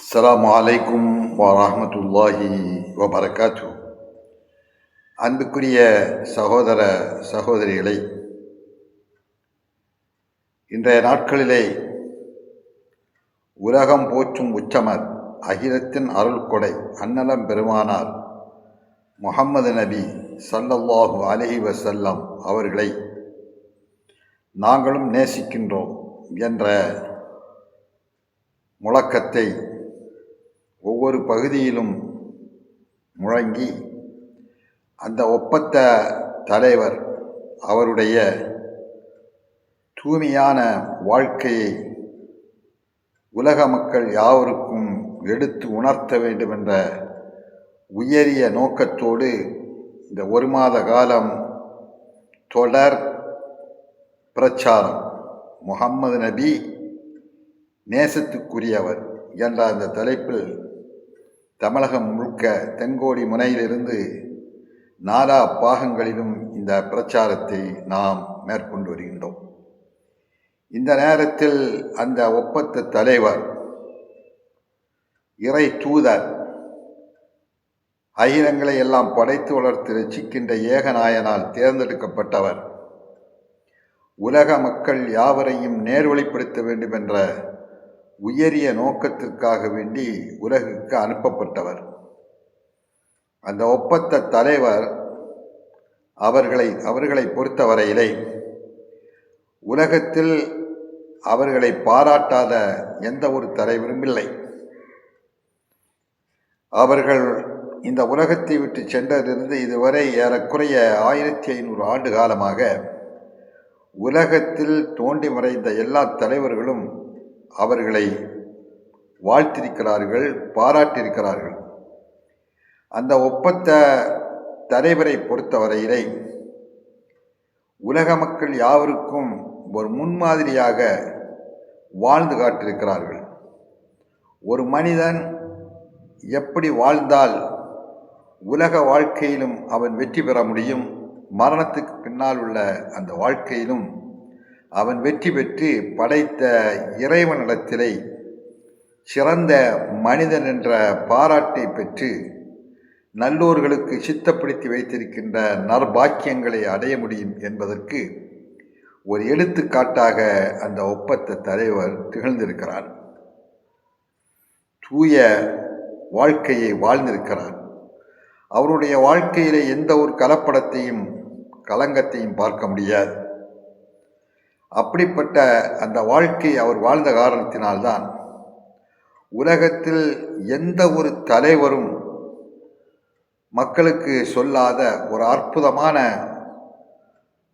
அஸ்லாம் வலைக்கும் வரமத்துல்லாஹி வபரகாத்து அன்புக்குரிய சகோதர சகோதரிகளை இன்றைய நாட்களிலே உலகம் போற்றும் உச்சமர் அகிலத்தின் அருள் கொடை அன்னலம் பெருமானார் முகம்மது நபி சல்லல்லாஹு அலஹி வசல்லம் அவர்களை நாங்களும் நேசிக்கின்றோம் என்ற முழக்கத்தை ஒவ்வொரு பகுதியிலும் முழங்கி அந்த ஒப்பத்த தலைவர் அவருடைய தூய்மையான வாழ்க்கையை உலக மக்கள் யாவருக்கும் எடுத்து உணர்த்த வேண்டும் என்ற உயரிய நோக்கத்தோடு இந்த ஒரு மாத காலம் தொடர் பிரச்சாரம். முகம்மது நபி நேசத்துக்குரியவர் என்ற அந்த தலைப்பில் தமிழகம் முழுக்க தென்கோடி முனையிலிருந்து நாலா பாகங்களிலும் இந்த பிரச்சாரத்தை நாம் மேற்கொண்டு வருகின்றோம். இந்த நேரத்தில் அந்த ஒப்பத்த தலைவர் இறை தூதர் அகிலங்களை எல்லாம் படைத்து வளர்த்து ரசிக்கின்ற ஏகநாயனால் தேர்ந்தெடுக்கப்பட்டவர் உலக மக்கள் யாவரையும் நேர்வழிப்படுத்த வேண்டும் என்ற உயரிய நோக்கத்திற்காக வேண்டி உலகுக்கு அனுப்பப்பட்டவர். அந்த ஒப்பத்த தலைவர் அவர்களை அவர்களை பொறுத்தவரையிலே உலகத்தில் அவர்களை பாராட்டாத எந்த ஒரு தலைவரும் இல்லை. அவர்கள் இந்த உலகத்தை விட்டு சென்றதிலிருந்து இதுவரை ஏறக்குறைய ஆயிரத்தி ஐநூறு ஆண்டு காலமாக உலகத்தில் தோண்டி மறைந்த எல்லா தலைவர்களும் அவர்களை வாழ்த்திருக்கிறார்கள் பாராட்டியிருக்கிறார்கள். அந்த ஒப்பந்த தலைவரை பொறுத்தவரையிலே உலக மக்கள் யாவருக்கும் ஒரு முன்மாதிரியாக வாழ்ந்து காட்டியிருக்கிறார்கள். ஒரு மனிதன் எப்படி வாழ்ந்தால் உலக வாழ்க்கையிலும் அவன் வெற்றி பெற முடியும்? மரணத்துக்கு பின்னால் உள்ள அந்த வாழ்க்கையிலும் அவன் வெற்றி பெற்று படைத்த இறைவனிடத்திலே சிறந்த மனிதன் என்ற பாராட்டை பெற்று நல்லோர்களுக்கு சித்தப்படுத்தி வைத்திருக்கின்ற நற்பாக்கியங்களை அடைய முடியும் என்பதற்கு ஒரு எடுத்துக்காட்டாக அந்த ஒப்பத்த தலைவர் திகழ்ந்திருக்கிறார். தூய வாழ்க்கையை வாழ்ந்திருக்கிறார். அவருடைய வாழ்க்கையிலே எந்த ஒரு கலப்படத்தையும் களங்கத்தையும் பார்க்க முடியாது. அப்படிப்பட்ட அந்த வாழ்க்கை அவர் வாழ்ந்த காரணத்தினால்தான் உலகத்தில் எந்த ஒரு தலைவரும் மக்களுக்கு சொல்லாத ஒரு அற்புதமான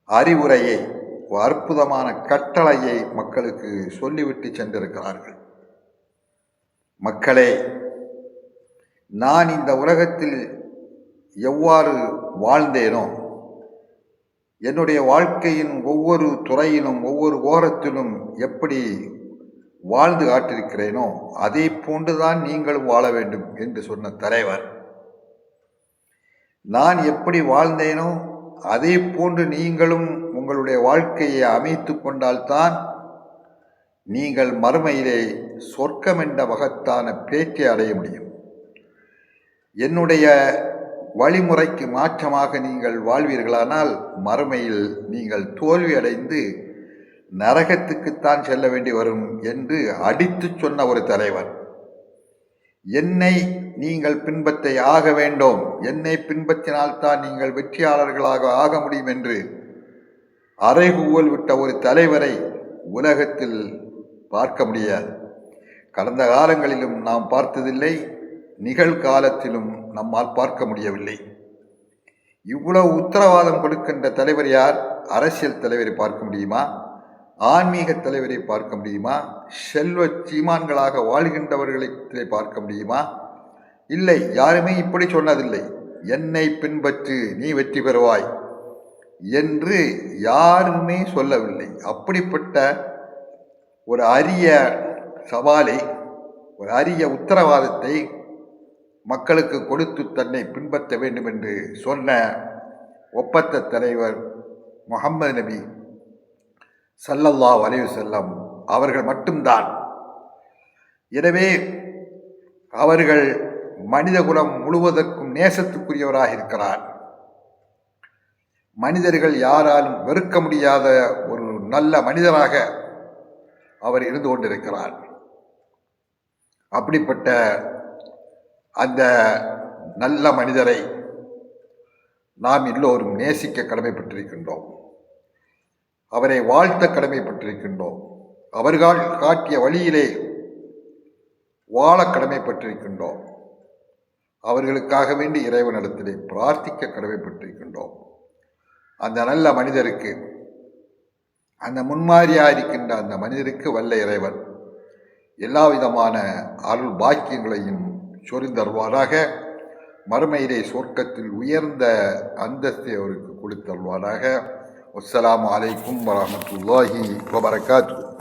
அறிவுரையை ஒரு அற்புதமான கட்டளையை மக்களுக்கு சொல்லிவிட்டு சென்றிருக்கிறார்கள். மக்களே நான் இந்த உலகத்தில் எவ்வாறு வாழ்ந்தேனோ என்னுடைய வாழ்க்கையின் ஒவ்வொரு துறையிலும் ஒவ்வொரு ஓரத்திலும் எப்படி வாழ்ந்து காட்டிருக்கிறேனோ அதை போன்றுதான் நீங்களும் வாழ வேண்டும் என்று சொன்ன தலைவர். நான் எப்படி வாழ்ந்தேனோ அதே போன்று நீங்களும் உங்களுடைய வாழ்க்கையை அமைத்து கொண்டால்தான் நீங்கள் மறுமையிலே சொர்க்கம் என்ற வகத்தான பேச்சை அடைய முடியும். என்னுடைய வழிமுறைக்கு மாற்றமாக நீங்கள் வாழ்வீர்களானால் மறுமையில் நீங்கள் தோல்வி அடைந்து நரகத்துக்குத்தான் செல்ல வேண்டி வரும் என்று அடித்து சொன்ன ஒரு தலைவர் என்னை நீங்கள் பின்பற்ற ஆக வேண்டும். என்னை பின்பற்றினால்தான் நீங்கள் வெற்றியாளர்களாக ஆக முடியும் என்று அறைகூவல் விட்ட ஒரு தலைவரை உலகத்தில் பார்க்க முடியாது. கடந்த காலங்களிலும் நாம் பார்த்ததில்லை. நிகழ்காலத்திலும் நம்மால் பார்க்க முடியவில்லை. இவ்வளவு உத்தரவாதம் கொடுக்கின்ற தலைவர் யார்? அரசியல் தலைவரை பார்க்க முடியுமா? ஆன்மீக தலைவரை பார்க்க முடியுமா? செல்வ சீமான்களாக வாழ்கின்றவர்களை பார்க்க முடியுமா? இல்லை யாருமே இப்படி சொன்னதில்லை. என்னை பின்பற்று நீ வெற்றி பெறுவாய் என்று யாருமே சொல்லவில்லை. அப்படிப்பட்ட ஒரு அரிய சவாலை ஒரு அரிய உத்தரவாதத்தை மக்களுக்கு கொடுத்து தன்னை பின்பற்ற வேண்டும் என்று சொன்ன ஒப்பத்த தலைவர் முகம்மது நபி சல்லல்லா அலைவு செல்லம் அவர்கள் மட்டும்தான். எனவே அவர்கள் மனிதகுலம் முழுவதற்கும் நேசத்துக்குரியவராக இருக்கிறார். மனிதர்கள் யாராலும் வெறுக்க முடியாத ஒரு நல்ல மனிதராக அவர் இருந்து கொண்டிருக்கிறார். அப்படிப்பட்ட அந்த நல்ல மனிதரை நாம் எல்லோரும் நேசிக்க கடமைப்பட்டிருக்கின்றோம். அவரை வாழ்த்த கடமைப்பட்டிருக்கின்றோம். அவர்கள் காட்டிய வழியிலே வாழ கடமைப்பட்டிருக்கின்றோம். அவர்களுக்காக வேண்டி இறைவனிடத்திலே பிரார்த்திக்க கடமைப்பட்டிருக்கின்றோம். அந்த நல்ல மனிதருக்கு அந்த முன்மாதிரியாக இருக்கின்ற அந்த மனிதருக்கு வல்ல இறைவன் எல்லா விதமான அருள் பாக்கியங்களையும் சொரிந்தருள்வாராக மறுமையிலே சொர்க்கத்தில் உயர்ந்த அந்தஸ்தை அவருக்கு கொடுத்தருள்வாராக. அஸ்லாம் அலைக்கும் வரஹ்மத்துல்லாஹி வபரகாத்து